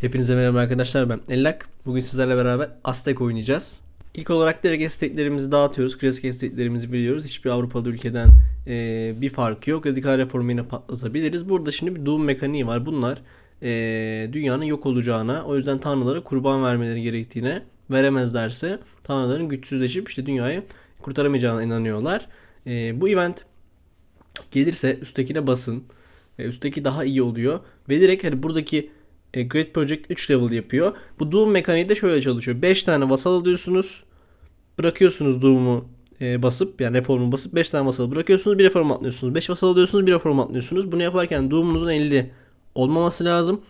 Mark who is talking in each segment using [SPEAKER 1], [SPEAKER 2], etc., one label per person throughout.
[SPEAKER 1] Hepinize merhaba arkadaşlar ben Ellak. Bugün sizlerle beraber Aztek oynayacağız. İlk olarak direkt esteklerimizi dağıtıyoruz. Klasik esteklerimizi biliyoruz. Hiçbir Avrupalı ülkeden e, bir farkı yok. Radikal reformu yine patlatabiliriz. Burada şimdi bir doğum mekaniği var. Bunlar e, dünyanın yok olacağına, o yüzden tanrılara kurban vermeleri gerektiğine, veremezlerse tanrıların güçsüzleşip işte dünyayı kurtaramayacağına inanıyorlar. E, bu event gelirse üsttekine basın. E, üstteki daha iyi oluyor. Ve direkt hani buradaki e, Great Project 3 level yapıyor. Bu Doom mekaniği de şöyle çalışıyor. 5 tane vasal alıyorsunuz. Bırakıyorsunuz Doom'u e, basıp yani reformu basıp 5 tane vasal bırakıyorsunuz. Bir reform atlıyorsunuz. 5 vasal alıyorsunuz. Bir reform atlıyorsunuz. Bunu yaparken Doom'unuzun 50 olmaması lazım.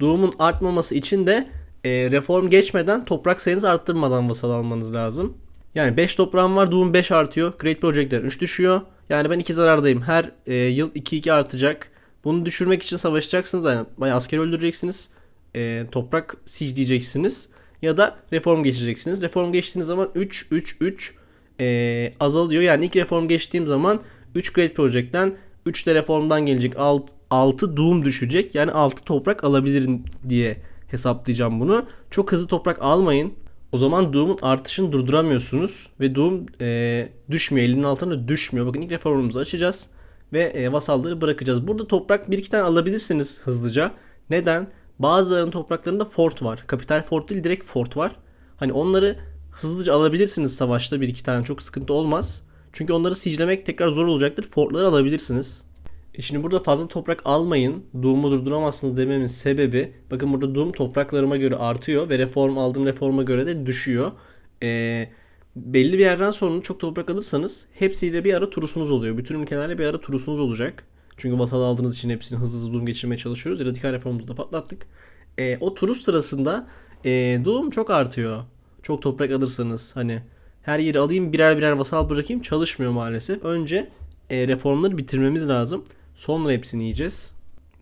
[SPEAKER 1] Doom'un artmaması için de e, reform geçmeden toprak sayınızı arttırmadan vasal almanız lazım. Yani 5 toprağım var. Doom 5 artıyor. Great Project'ler 3 düşüyor. Yani ben 2 zarardayım. Her e, yıl 2-2 artacak. Bunu düşürmek için savaşacaksınız. Yani bayağı asker öldüreceksiniz. E, toprak diyeceksiniz Ya da reform geçeceksiniz. Reform geçtiğiniz zaman 3 3 3 e, azalıyor. Yani ilk reform geçtiğim zaman 3 Great Project'ten 3 de reformdan gelecek 6, 6 Doom düşecek. Yani 6 toprak alabilirim diye hesaplayacağım bunu. Çok hızlı toprak almayın. O zaman Doom'un artışını durduramıyorsunuz ve Doom e, düşmüyor. Elinin altına düşmüyor. Bakın ilk reformumuzu açacağız ve e, vasalları bırakacağız. Burada toprak bir iki tane alabilirsiniz hızlıca. Neden? Bazılarının topraklarında fort var. Kapital fort değil direkt fort var. Hani onları hızlıca alabilirsiniz savaşta bir iki tane çok sıkıntı olmaz. Çünkü onları siclemek tekrar zor olacaktır. Fortları alabilirsiniz. E şimdi burada fazla toprak almayın. Doom'u durduramazsınız dememin sebebi bakın burada Doom topraklarıma göre artıyor ve reform aldığım reforma göre de düşüyor. Eee belli bir yerden sonra çok toprak alırsanız hepsiyle bir ara turusunuz oluyor. Bütün ülkelerle bir ara turusunuz olacak. Çünkü vasal aldığınız için hepsini hızlı hızlı Doom geçirmeye çalışıyoruz. Radikal reformumuzu da patlattık. E, o turus sırasında e, Doom çok artıyor. Çok toprak alırsanız hani her yeri alayım birer birer vasal bırakayım çalışmıyor maalesef. Önce e, reformları bitirmemiz lazım. Sonra hepsini yiyeceğiz.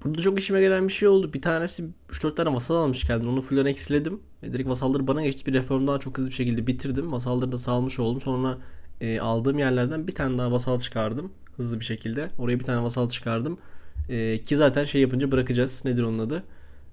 [SPEAKER 1] Burada çok işime gelen bir şey oldu. Bir tanesi 3-4 tane vasal almış kendini. Onu fullen eksiledim. Ve direkt vasalları bana geçti. Bir reform daha çok hızlı bir şekilde bitirdim. Vasalları da salmış oldum. Sonra e, aldığım yerlerden bir tane daha vasal çıkardım. Hızlı bir şekilde. Oraya bir tane vasal çıkardım. E, ki zaten şey yapınca bırakacağız. Nedir onun adı?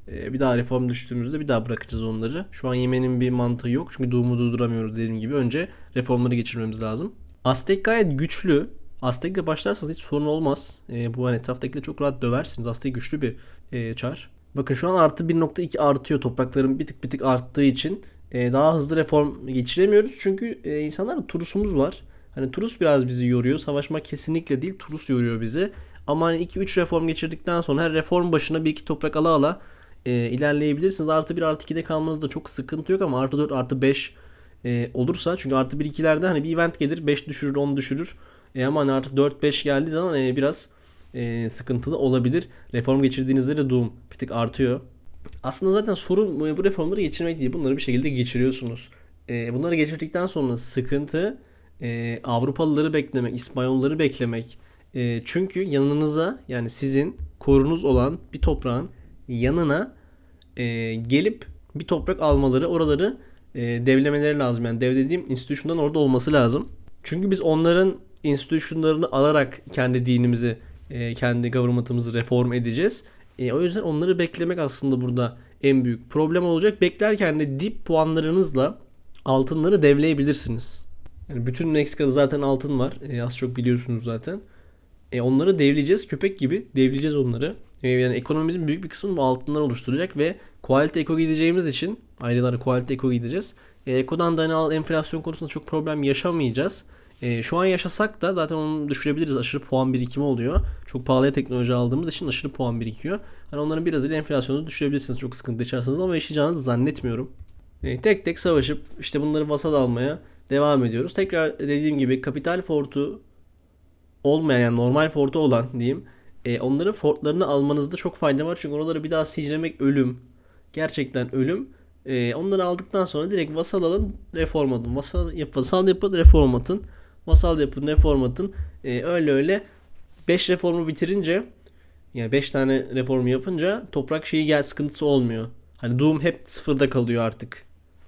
[SPEAKER 1] E, bir daha reform düştüğümüzde bir daha bırakacağız onları. Şu an yemenin bir mantığı yok. Çünkü doğumu durduramıyoruz dediğim gibi. Önce reformları geçirmemiz lazım. Aztek gayet güçlü. Aztek'le başlarsanız hiç sorun olmaz. E, bu hani etraftakileri çok rahat döversiniz. Aztek güçlü bir e, çar. Bakın şu an artı 1.2 artıyor. Toprakların bir tık bir tık arttığı için e, daha hızlı reform geçiremiyoruz. Çünkü e, insanlarda turusumuz var. Hani turus biraz bizi yoruyor. Savaşmak kesinlikle değil. Turus yoruyor bizi. Ama hani 2-3 reform geçirdikten sonra her reform başına bir iki toprak ala ala e, ilerleyebilirsiniz. Artı 1 artı 2'de kalmanızda çok sıkıntı yok ama artı 4 artı 5 e, olursa çünkü artı 1 2'lerde hani bir event gelir 5 düşürür 10 düşürür. E ama hani artık 4-5 geldiği zaman e, biraz e, sıkıntılı olabilir. Reform geçirdiğinizde de Doom bir tık artıyor. Aslında zaten sorun bu reformları geçirmek değil. Bunları bir şekilde geçiriyorsunuz. E, bunları geçirdikten sonra sıkıntı e, Avrupalıları beklemek, İspanyolları beklemek. E, çünkü yanınıza yani sizin korunuz olan bir toprağın yanına e, gelip bir toprak almaları, oraları e, devlemeleri lazım. Yani dev dediğim institution'dan orada olması lazım. Çünkü biz onların institutionlarını alarak kendi dinimizi, e, kendi government'ımızı reform edeceğiz. E, o yüzden onları beklemek aslında burada en büyük problem olacak. Beklerken de dip puanlarınızla altınları devleyebilirsiniz. Yani bütün Meksika'da zaten altın var. E, az çok biliyorsunuz zaten. E, onları devleyeceğiz. Köpek gibi devleyeceğiz onları. E, yani ekonomimizin büyük bir kısmını bu altınlar oluşturacak ve quality eco gideceğimiz için ayrıları quality eco gideceğiz. E, ekodan da hani enflasyon konusunda çok problem yaşamayacağız. E, şu an yaşasak da zaten onu düşürebiliriz. Aşırı puan birikimi oluyor. Çok pahalıya teknoloji aldığımız için aşırı puan birikiyor. Hani onların biraz ile enflasyonu düşürebilirsiniz çok sıkıntı yaşarsanız ama yaşayacağınızı zannetmiyorum. E, tek tek savaşıp işte bunları vasal almaya devam ediyoruz. Tekrar dediğim gibi kapital fortu olmayan yani normal fortu olan diyeyim. E, onların fortlarını almanızda çok fayda var. Çünkü oraları bir daha siclemek ölüm. Gerçekten ölüm. E, onları aldıktan sonra direkt vasal alın reform atın. Vasal, yap, vasal yapın reform atın. Masal yapın, reform atın. E, öyle öyle 5 reformu bitirince yani 5 tane reformu yapınca toprak şeyi gel sıkıntısı olmuyor. Hani Doom hep sıfırda kalıyor artık.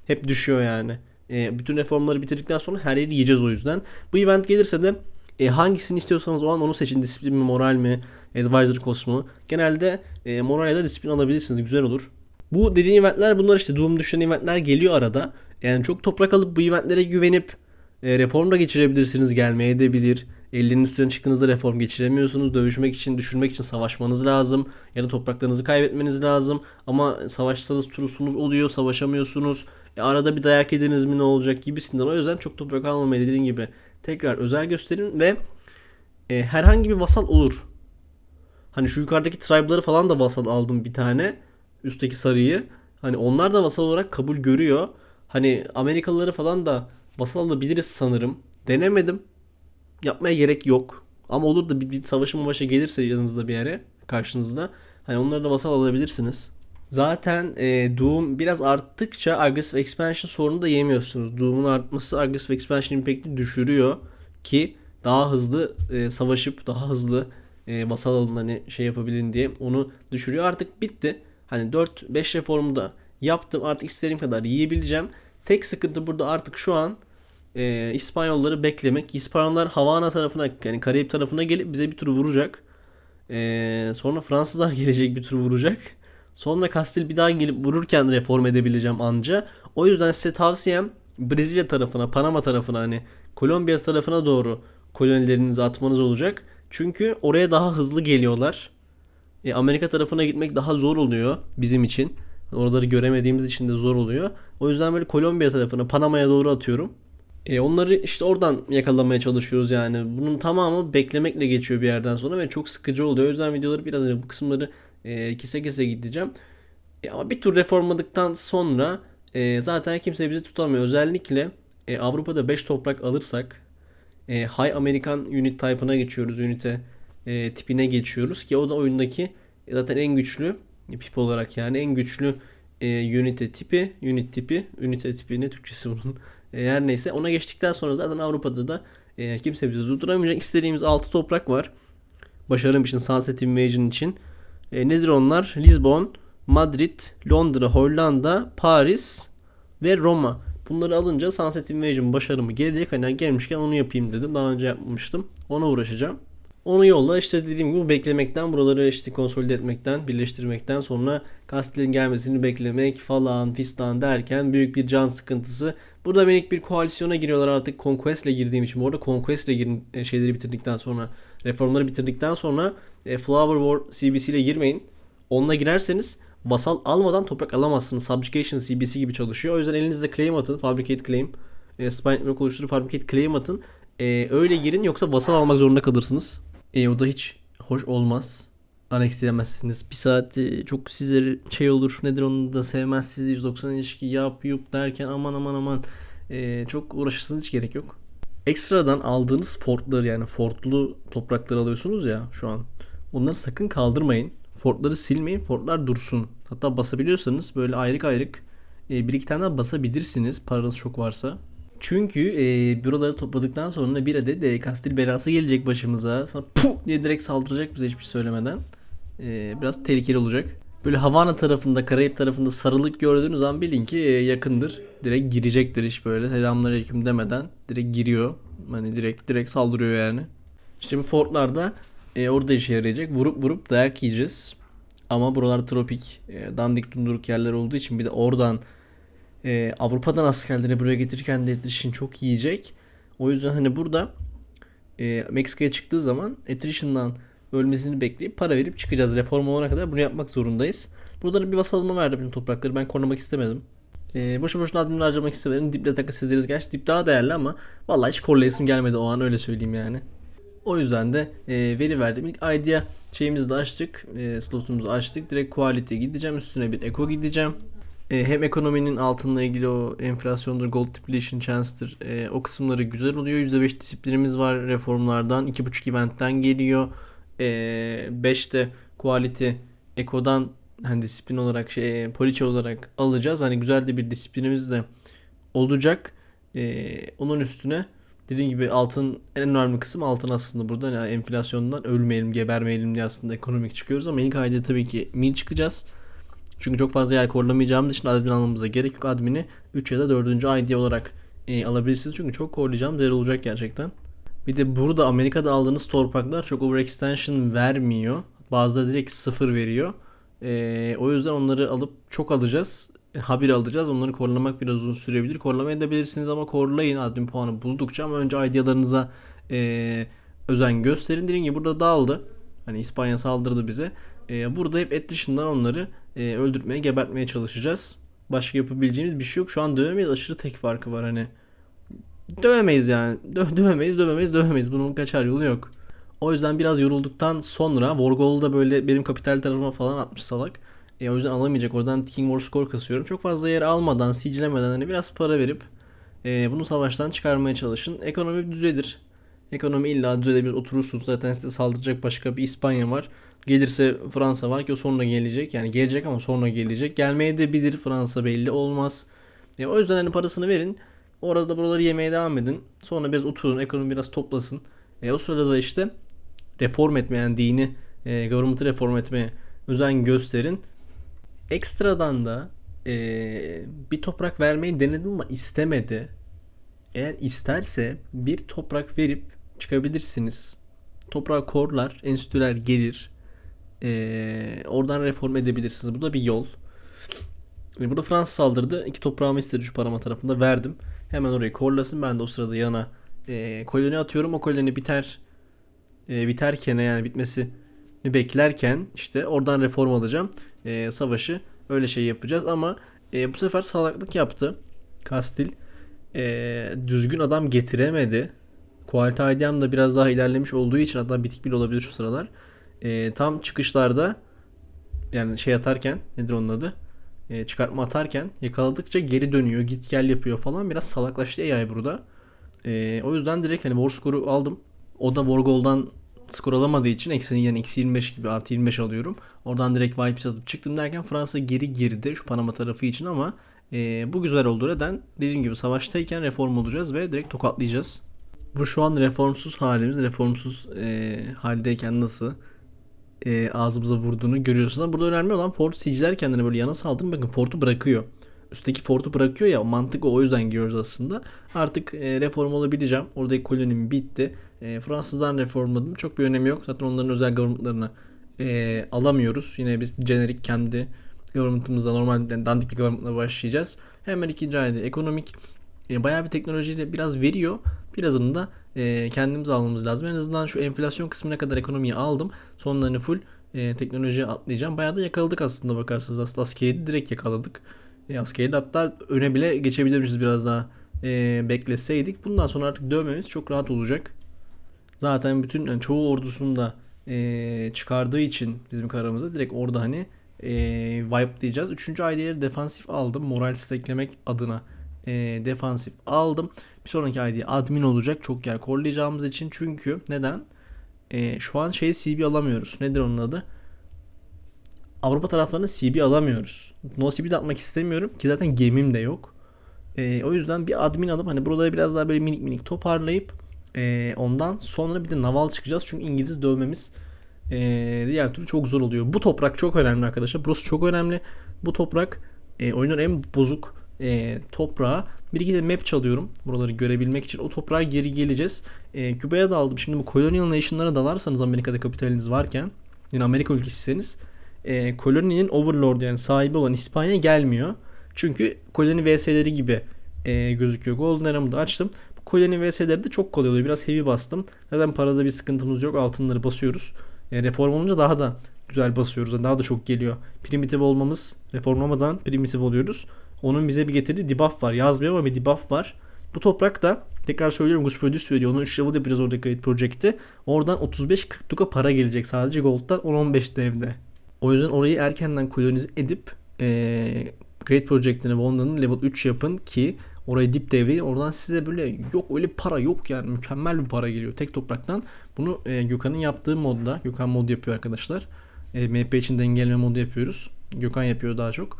[SPEAKER 1] Hep düşüyor yani. E, bütün reformları bitirdikten sonra her yeri yiyeceğiz o yüzden. Bu event gelirse de e, hangisini istiyorsanız o an onu seçin. Disiplin mi, moral mi, advisor cost mu? Genelde e, moral ya da disiplin alabilirsiniz. Güzel olur. Bu dediğim eventler bunlar işte Doom düşen eventler geliyor arada. Yani çok toprak alıp bu eventlere güvenip e, reform da geçirebilirsiniz gelmeye edebilir. 50'nin üstüne çıktığınızda reform geçiremiyorsunuz. Dövüşmek için, düşürmek için savaşmanız lazım. Ya da topraklarınızı kaybetmeniz lazım. Ama savaşsanız turusunuz oluyor, savaşamıyorsunuz. E, arada bir dayak yediniz mi ne olacak gibisinden. O yüzden çok toprak almamayı dediğim gibi tekrar özel gösterin ve e, herhangi bir vasal olur. Hani şu yukarıdaki tribe'ları falan da vasal aldım bir tane. Üstteki sarıyı. Hani onlar da vasal olarak kabul görüyor. Hani Amerikalıları falan da vasal alabiliriz sanırım. Denemedim. Yapmaya gerek yok. Ama olur da bir, bir savaşın başa gelirse yanınızda bir yere karşınızda. Hani onları da vasal alabilirsiniz. Zaten e, Doom biraz arttıkça Aggressive Expansion sorunu da yemiyorsunuz. Doom'un artması Aggressive Expansion Impact'i düşürüyor ki daha hızlı e, savaşıp daha hızlı e, vasal alın hani şey yapabilin diye onu düşürüyor. Artık bitti. Hani 4-5 reformu da yaptım. Artık istediğim kadar yiyebileceğim. Tek sıkıntı burada artık şu an e, İspanyolları beklemek. İspanyollar Havana tarafına yani Karayip tarafına gelip bize bir tur vuracak. E, sonra Fransızlar gelecek bir tur vuracak. Sonra Kastil bir daha gelip vururken reform edebileceğim anca. O yüzden size tavsiyem Brezilya tarafına, Panama tarafına hani Kolombiya tarafına doğru kolonilerinizi atmanız olacak. Çünkü oraya daha hızlı geliyorlar. E, Amerika tarafına gitmek daha zor oluyor bizim için. Oraları göremediğimiz için de zor oluyor. O yüzden böyle Kolombiya tarafına, Panama'ya doğru atıyorum. E, onları işte oradan yakalamaya çalışıyoruz yani. Bunun tamamı beklemekle geçiyor bir yerden sonra ve çok sıkıcı oluyor. O yüzden videoları biraz hani bu kısımları e, kese kese gideceğim. E, ama bir tur reformladıktan sonra e, zaten kimse bizi tutamıyor. Özellikle e, Avrupa'da 5 toprak alırsak e, High American Unit Type'ına geçiyoruz. Ünite e, tipine geçiyoruz ki o da oyundaki zaten en güçlü pip olarak yani en güçlü e, unite tipi, unit tipi, ünite tipi ne Türkçesi bunun? E, her neyse ona geçtikten sonra zaten Avrupa'da da e, kimse bizi durduramayacak. İstediğimiz 6 toprak var. Başarım için, Sunset Invasion için. E, nedir onlar? Lisbon, Madrid, Londra, Hollanda, Paris ve Roma. Bunları alınca Sunset Invasion başarımı gelecek. Hani gelmişken onu yapayım dedim. Daha önce yapmıştım. Ona uğraşacağım. Onu yolla işte dediğim gibi beklemekten buraları işte konsolide etmekten birleştirmekten sonra Kastil'in gelmesini beklemek falan fistan derken büyük bir can sıkıntısı. Burada minik bir koalisyona giriyorlar artık Conquest ile girdiğim için. Bu arada Conquest ile e, şeyleri bitirdikten sonra reformları bitirdikten sonra e, Flower War CBC ile girmeyin. Onunla girerseniz vasal almadan toprak alamazsınız. Subjugation CBC gibi çalışıyor. O yüzden elinizde claim atın. Fabricate claim. E, Network oluşturup fabricate claim atın. E, öyle girin yoksa vasal almak zorunda kalırsınız. E, o da hiç hoş olmaz. Aneks edemezsiniz. Bir saat e, çok sizlere şey olur. Nedir onu da sevmezsiniz. 190 ilişki yap yup derken aman aman aman. E, çok uğraşırsınız hiç gerek yok. Ekstradan aldığınız fortları yani fortlu toprakları alıyorsunuz ya şu an. Onları sakın kaldırmayın. Fortları silmeyin. Fortlar dursun. Hatta basabiliyorsanız böyle ayrık ayrık e, bir iki tane daha basabilirsiniz. Paranız çok varsa. Çünkü e, buraları topladıktan sonra bir adet de kastil belası gelecek başımıza. Sonra puh diye direkt saldıracak bize hiçbir şey söylemeden. E, biraz tehlikeli olacak. Böyle Havana tarafında, Karayip tarafında sarılık gördüğünüz an bilin ki e, yakındır. Direkt girecektir iş böyle. Selamünaleyküm demeden direkt giriyor. Hani direkt direkt saldırıyor yani. İşte bu fortlarda e, orada işe yarayacak. Vurup vurup dayak yiyeceğiz. Ama buralar tropik, e, dandik dunduruk yerler olduğu için bir de oradan e, Avrupa'dan askerleri buraya getirirken de attrition çok yiyecek. O yüzden hani burada e, Meksika'ya çıktığı zaman attrition'dan ölmesini bekleyip para verip çıkacağız. Reform olana kadar bunu yapmak zorundayız. Burada da bir vasalımı verdi bütün toprakları. Ben korumak istemedim. E, boşu boşuna adımını harcamak istemedim. Diple takas ederiz. Gerçi dip daha değerli ama vallahi hiç korlayasım gelmedi o an öyle söyleyeyim yani. O yüzden de e, veri verdim. İlk idea şeyimizi de açtık. E, slotumuzu açtık. Direkt quality gideceğim. Üstüne bir eco gideceğim. E, hem ekonominin altınla ilgili o enflasyondur, gold depletion chance'dır. E, o kısımları güzel oluyor. %5 disiplinimiz var reformlardan. 2.5 eventten geliyor. E, 5'te quality ekodan hani disiplin olarak şey poliçe olarak alacağız. Hani güzel de bir disiplinimiz de olacak. E, onun üstüne dediğim gibi altın en önemli kısım altın aslında burada. Yani enflasyondan ölmeyelim, gebermeyelim diye aslında ekonomik çıkıyoruz ama ilk ayda tabii ki mil çıkacağız. Çünkü çok fazla yer korlamayacağımız için admin almamıza gerek yok. Admini 3 ya da 4. ID olarak e, alabilirsiniz. Çünkü çok korlayacağım yer olacak gerçekten. Bir de burada Amerika'da aldığınız torpaklar çok overextension vermiyor. Bazıları direkt sıfır veriyor. Ee, o yüzden onları alıp çok alacağız. E, Habire alacağız. Onları korlamak biraz uzun sürebilir. Korlama edebilirsiniz ama korlayın admin puanı buldukça ama önce idealarınıza e, özen gösterin. Dediğim gibi burada dağıldı. Hani İspanya saldırdı bize. E, burada hep et dışından onları e, öldürtmeye, gebertmeye çalışacağız. Başka yapabileceğimiz bir şey yok. Şu an dövemeyiz. Aşırı tek farkı var hani. Dövemeyiz yani. Dö- dövemeyiz, dövemeyiz, dövemeyiz. Bunun kaçar yolu yok. O yüzden biraz yorulduktan sonra Vorgol'u da böyle benim kapital tarafıma falan atmış salak. E, o yüzden alamayacak. Oradan King War Score kasıyorum. Çok fazla yer almadan, siege'lemeden hani biraz para verip e, bunu savaştan çıkarmaya çalışın. Ekonomi düzelir. Ekonomi illa düzelebilir. Oturursunuz. Zaten size saldıracak başka bir İspanya var. Gelirse Fransa var ki o sonra gelecek. Yani gelecek ama sonra gelecek. Gelmeye de bilir Fransa belli olmaz. E, o yüzden hani parasını verin. Orada buraları yemeye devam edin. Sonra biraz oturun. Ekonomi biraz toplasın. E, o sırada da işte reform etmeyen dini, e, government'ı reform etmeye özen gösterin. Ekstradan da e, bir toprak vermeyi denedim ama istemedi. Eğer isterse bir toprak verip çıkabilirsiniz. Toprağı korlar, enstitüler gelir. E, oradan reform edebilirsiniz. Bu da bir yol. E, burada Fransa saldırdı. İki toprağımı istedi şu parama tarafında. Verdim. Hemen orayı korlasın. Ben de o sırada yana e, koloni atıyorum. O koloni biter e, biterken yani bitmesini beklerken işte oradan reform alacağım. E, savaşı öyle şey yapacağız ama e, bu sefer salaklık yaptı. Kastil e, düzgün adam getiremedi. Quality IDM da biraz daha ilerlemiş olduğu için hatta bitik bile olabilir şu sıralar. E, tam çıkışlarda yani şey atarken nedir onun adı? E, çıkartma atarken yakaladıkça geri dönüyor. Git gel yapıyor falan. Biraz salaklaştı AI burada. E, o yüzden direkt hani war score'u aldım. O da Vorgol'dan skor alamadığı için eksi yani eksi 25 gibi artı 25 alıyorum. Oradan direkt wipe satıp çıktım derken Fransa geri girdi şu Panama tarafı için ama e, bu güzel oldu. Neden? Dediğim gibi savaştayken reform olacağız ve direkt tokatlayacağız. Bu şu an reformsuz halimiz. Reformsuz e, haldeyken nasıl e, ağzımıza vurduğunu görüyorsunuz. Ama burada önemli olan Fort siege'ler kendine böyle yana saldırın. Bakın Fort'u bırakıyor. Üstteki Fort'u bırakıyor ya mantık o. Yüzden giriyoruz aslında. Artık e, reform olabileceğim. Oradaki kolonim bitti. E, Fransızdan reformladım. Çok bir önemi yok. Zaten onların özel governmentlarına e, alamıyoruz. Yine biz jenerik kendi government'ımızda normal yani dandik bir government'la başlayacağız. Hemen ikinci ayda ekonomik e, bayağı bir teknolojiyle biraz veriyor. Birazını da e, kendimiz almamız lazım. En azından şu enflasyon kısmına kadar ekonomiyi aldım. Sonlarını full e, teknolojiye atlayacağım. Bayağı da yakaladık aslında bakarsanız. Aslında askeri direkt yakaladık. E, askeri hatta öne bile geçebilirmişiz biraz daha e, bekleseydik. Bundan sonra artık dövmemiz çok rahat olacak. Zaten bütün yani çoğu ordusunu da e, çıkardığı için bizim karamızda direkt orada hani e, wipe diyeceğiz. Üçüncü ID'leri defansif aldım. Moral steklemek adına e, defansif aldım. Bir sonraki ID admin olacak. Çok yer korlayacağımız için. Çünkü neden? E, şu an şey CB alamıyoruz. Nedir onun adı? Avrupa taraflarına CB alamıyoruz. No CB de atmak istemiyorum ki zaten gemim de yok. E, o yüzden bir admin alıp hani buraları biraz daha böyle minik minik toparlayıp e, ondan sonra bir de naval çıkacağız. Çünkü İngiliz dövmemiz e, diğer türlü çok zor oluyor. Bu toprak çok önemli arkadaşlar. Burası çok önemli. Bu toprak e, oyunun en bozuk e, toprağı. Bir iki de map çalıyorum. Buraları görebilmek için. O toprağa geri geleceğiz. E, Küba'ya da aldım. Şimdi bu Colonial Nation'lara dalarsanız Amerika'da kapitaliniz varken yine Amerika ülkesiyseniz e, koloninin overlord yani sahibi olan İspanya gelmiyor. Çünkü koloni vs'leri gibi e, gözüküyor. Golden Ara'mı da açtım. Bu koloni vs'leri de çok kolay oluyor. Biraz heavy bastım. Neden parada bir sıkıntımız yok. Altınları basıyoruz. E, reform olunca daha da güzel basıyoruz. Yani daha da çok geliyor. Primitif olmamız reformlamadan primitif oluyoruz. Onun bize bir getirdiği debuff var. Yazmıyor ama bir debuff var. Bu toprak da tekrar söylüyorum Gus Produce veriyor. Onun 3 level yapacağız orada Great Project'i. Oradan 35-40 tuka para gelecek sadece Gold'dan 10-15 devde. O yüzden orayı erkenden kolonize edip ee, Great Project'ini Wonda'nın level 3 yapın ki orayı dip devreyin. Oradan size böyle yok öyle para yok yani mükemmel bir para geliyor tek topraktan. Bunu e, Gökhan'ın yaptığı modda Gökhan mod yapıyor arkadaşlar. E, MP için dengeleme modu yapıyoruz. Gökhan yapıyor daha çok.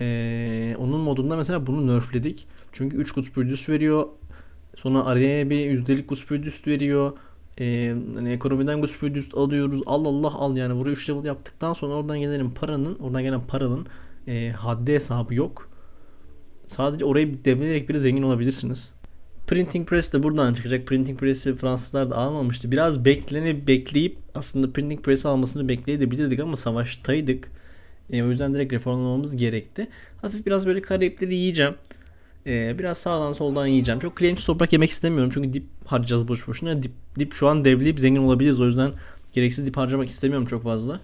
[SPEAKER 1] E, onun modunda mesela bunu nerfledik. Çünkü 3 Goods Produce veriyor. Sonra araya bir yüzdelik Produce veriyor. Ee, hani ekonomiden Produce alıyoruz. Al Allah al yani. Buraya 3 level yaptıktan sonra oradan gelen paranın oradan gelen paranın e, haddi hesabı yok. Sadece orayı devrederek bir zengin olabilirsiniz. Printing Press de buradan çıkacak. Printing Press'i Fransızlar da almamıştı. Biraz beklenip bekleyip aslında Printing Press almasını bekleyebilirdik ama savaştaydık. E, o yüzden direkt reformlamamız gerekti. Hafif biraz böyle Karayipleri yiyeceğim. E, biraz sağdan soldan yiyeceğim. Çok claimci toprak yemek istemiyorum. Çünkü dip harcayacağız boş boşuna. Dip, dip şu an devleyip zengin olabiliriz. O yüzden gereksiz dip harcamak istemiyorum çok fazla.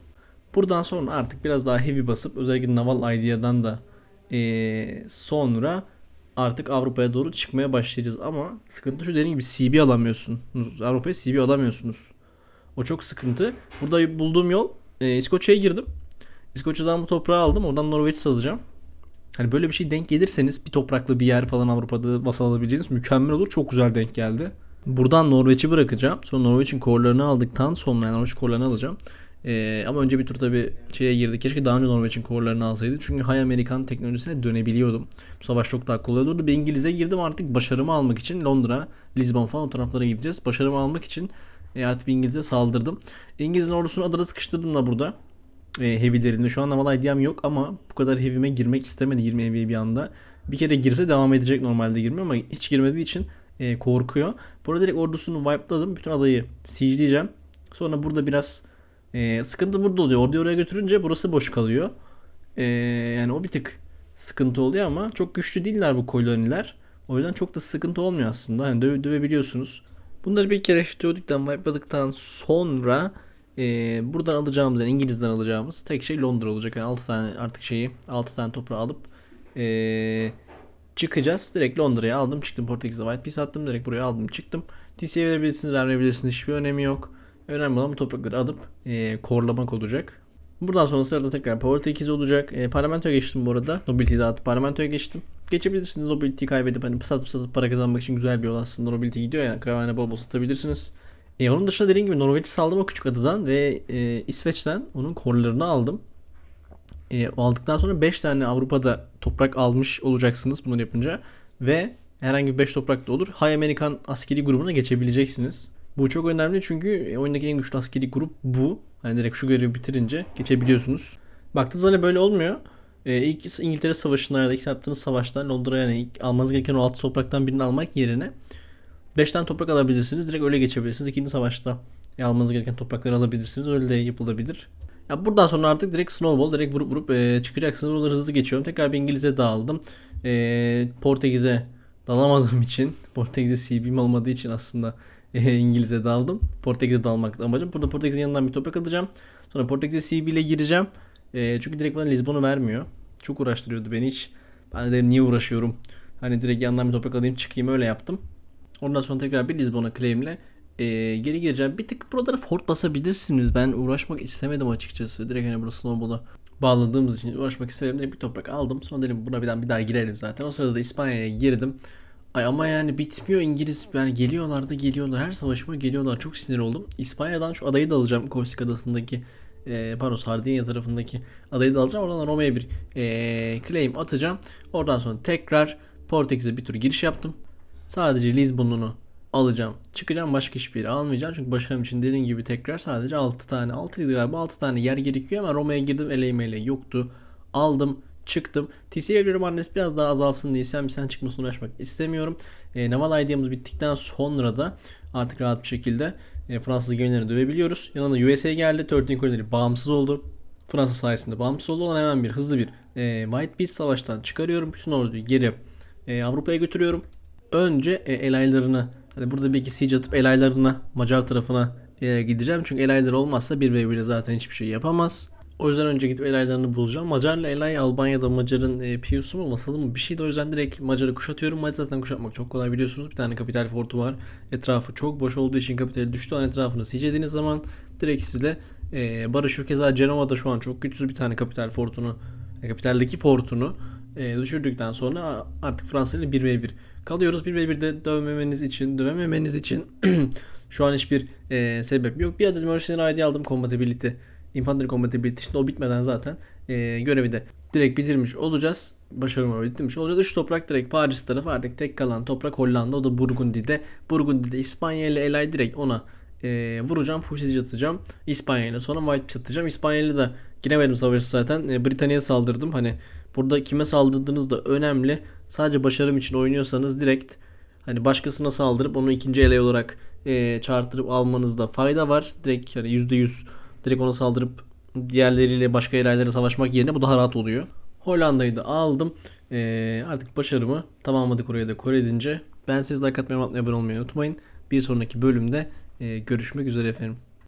[SPEAKER 1] Buradan sonra artık biraz daha heavy basıp özellikle Naval Idea'dan da e, sonra artık Avrupa'ya doğru çıkmaya başlayacağız. Ama sıkıntı şu dediğim gibi CB alamıyorsunuz. Avrupa'ya CB alamıyorsunuz. O çok sıkıntı. Burada bulduğum yol e, İskoçya'ya girdim. İskoçya'dan bu toprağı aldım. Oradan Norveç salacağım. Hani böyle bir şey denk gelirseniz bir topraklı bir yer falan Avrupa'da basal alabileceğiniz mükemmel olur. Çok güzel denk geldi. Buradan Norveç'i bırakacağım. Sonra Norveç'in korlarını aldıktan sonra yani Norveç korlarını alacağım. Ee, ama önce bir tur tabi şeye girdik. Keşke daha önce Norveç'in korlarını alsaydı. Çünkü High Amerikan teknolojisine dönebiliyordum. Bu savaş çok daha kolay olurdu. Bir İngiliz'e girdim artık başarımı almak için Londra, Lisbon falan o taraflara gideceğiz. Başarımı almak için e, artık bir İngiliz'e saldırdım. İngiliz'in ordusunu adada sıkıştırdım da burada. E, heavy'lerinde. Şu an naval IDM yok ama bu kadar heavy'me girmek istemedi 20 heavy bir anda. Bir kere girse devam edecek normalde girmiyor ama hiç girmediği için e, korkuyor. Burada direkt ordusunu wipe'ladım. Bütün adayı siege'leyeceğim. Sonra burada biraz e, sıkıntı burada oluyor. Orduyu oraya götürünce burası boş kalıyor. E, yani o bir tık sıkıntı oluyor ama çok güçlü değiller bu koloniler. O yüzden çok da sıkıntı olmuyor aslında. Hani döve, dövebiliyorsunuz. Bunları bir kere dövdükten, wipe'ladıktan sonra e, buradan alacağımız yani İngiliz'den alacağımız tek şey Londra olacak. Yani 6 tane artık şeyi 6 tane toprağı alıp e, çıkacağız. Direkt Londra'ya aldım çıktım. Portekiz'e White Piece attım. Direkt buraya aldım çıktım. TC'ye verebilirsiniz vermeyebilirsiniz. Hiçbir önemi yok. Önemli olan bu toprakları alıp e, korlamak olacak. Buradan sonra sırada tekrar Portekiz olacak. E, parlamentoya geçtim bu arada. Nobility'yi dağıtıp parlamentoya geçtim. Geçebilirsiniz Nobility'yi kaybedip hani satıp satıp para kazanmak için güzel bir yol aslında. Nobility gidiyor ya. Karavana bol bol satabilirsiniz. E, onun dışında dediğim gibi Norveç'i saldım o küçük adadan ve e, İsveç'ten onun korlarını aldım. E, aldıktan sonra 5 tane Avrupa'da toprak almış olacaksınız bunları yapınca. Ve herhangi bir 5 toprak da olur. High Amerikan askeri grubuna geçebileceksiniz. Bu çok önemli çünkü oyundaki en güçlü askeri grup bu. Hani direkt şu görevi bitirince geçebiliyorsunuz. Baktığınız hani böyle olmuyor. Ee, ilk İngiltere Savaşı'nda ya da ilk yaptığınız savaşta Londra'ya yani ilk almanız gereken o 6 topraktan birini almak yerine 5 tane toprak alabilirsiniz. Direkt öyle geçebilirsiniz. İkinci savaşta e, almanız gereken toprakları alabilirsiniz. Öyle de yapılabilir. Ya buradan sonra artık direkt snowball direkt vurup vurup e, çıkacaksınız. Buraları hızlı geçiyorum. Tekrar bir İngiliz'e dağıldım. E, Portekiz'e dalamadığım için Portekiz'e CB'm olmadığı için aslında e, İngiliz'e daldım. Portekiz'e dalmak amacım. Burada Portekiz'in yanından bir toprak alacağım. Sonra Portekiz'e CB ile gireceğim. E, çünkü direkt bana Lisbon'u vermiyor. Çok uğraştırıyordu beni hiç. Ben de dedim niye uğraşıyorum. Hani direkt yandan bir toprak alayım çıkayım öyle yaptım. Ondan sonra tekrar bir Lisbon'a claim'le e, geri gireceğim. Bir tık buralara fort basabilirsiniz. Ben uğraşmak istemedim açıkçası. Direkt hani burası Snowball'a bağladığımız için uğraşmak istemedim. Bir toprak aldım. Sonra dedim buna bir daha, bir daha girerim zaten. O sırada da İspanya'ya girdim. Ay ama yani bitmiyor İngiliz yani geliyorlar da geliyorlar her savaşıma geliyorlar çok sinir oldum. İspanya'dan şu adayı da alacağım Korsik adasındaki e, pardon Sardinya tarafındaki adayı da alacağım. Oradan Roma'ya bir e, claim atacağım. Oradan sonra tekrar Portekiz'e bir tur giriş yaptım. Sadece Lisbon'unu alacağım. Çıkacağım başka hiçbir yere almayacağım. Çünkü başarım için dediğim gibi tekrar sadece 6 tane 6 galiba 6 tane yer gerekiyor ama Roma'ya girdim eleğime yoktu. Aldım çıktım. TC'ye göre annesi biraz daha azalsın diye sen bir sen çıkmasını uğraşmak istemiyorum. E, naval ID'miz bittikten sonra da artık rahat bir şekilde e, Fransız gemilerini dövebiliyoruz. Yanında USA geldi. 13 kolonileri bağımsız oldu. Fransa sayesinde bağımsız oldu. Hemen bir hızlı bir e, White Peace savaştan çıkarıyorum. Bütün orduyu geri e, Avrupa'ya götürüyorum. Önce e, elaylarını hani burada bir iki siege atıp elaylarına Macar tarafına e, gideceğim. Çünkü elaylar olmazsa bir ve 1 zaten hiçbir şey yapamaz. O yüzden önce gidip elaylarını bulacağım. Macarla Elay Albanya'da Macar'ın e, piyusu mu masalı mı bir şey de o yüzden direkt Macar'ı kuşatıyorum. Macar zaten kuşatmak çok kolay biliyorsunuz. Bir tane kapital fortu var. Etrafı çok boş olduğu için kapitali düştü. Onun etrafını siege zaman direkt sizle e, barışıyor. Keza Cenova'da şu an çok güçsüz bir tane kapital fortunu e, kapitaldeki fortunu e, düşürdükten sonra artık Fransa ile 1v1 kalıyoruz. 1v1'de dövmemeniz için, dövememeniz için şu an hiçbir e, sebep yok. Bir adet Mercenary ID aldım Compatibility Infantry Compatibility işte o bitmeden zaten e, görevi de direkt bitirmiş olacağız. Başarımı bitirmiş olacağız. Şu toprak direkt Paris tarafı artık tek kalan toprak Hollanda o da Burgundy'de. Burgundy'de İspanya ile Elay direkt ona e, vuracağım. Full atacağım. İspanya ile sonra White atacağım. İspanya ile de giremedim savaşı zaten. E, Britanya'ya saldırdım. Hani burada kime saldırdığınız da önemli. Sadece başarım için oynuyorsanız direkt hani başkasına saldırıp onu ikinci ele olarak e, çağırtırıp almanızda fayda var. Direkt yani %100 direkt ona saldırıp diğerleriyle başka yerlerde savaşmak yerine bu daha rahat oluyor. Hollanda'yı da aldım. Ee, artık başarımı tamamladık oraya da Kore edince. Ben siz like atmayı, abone olmayı unutmayın. Bir sonraki bölümde e, görüşmek üzere efendim.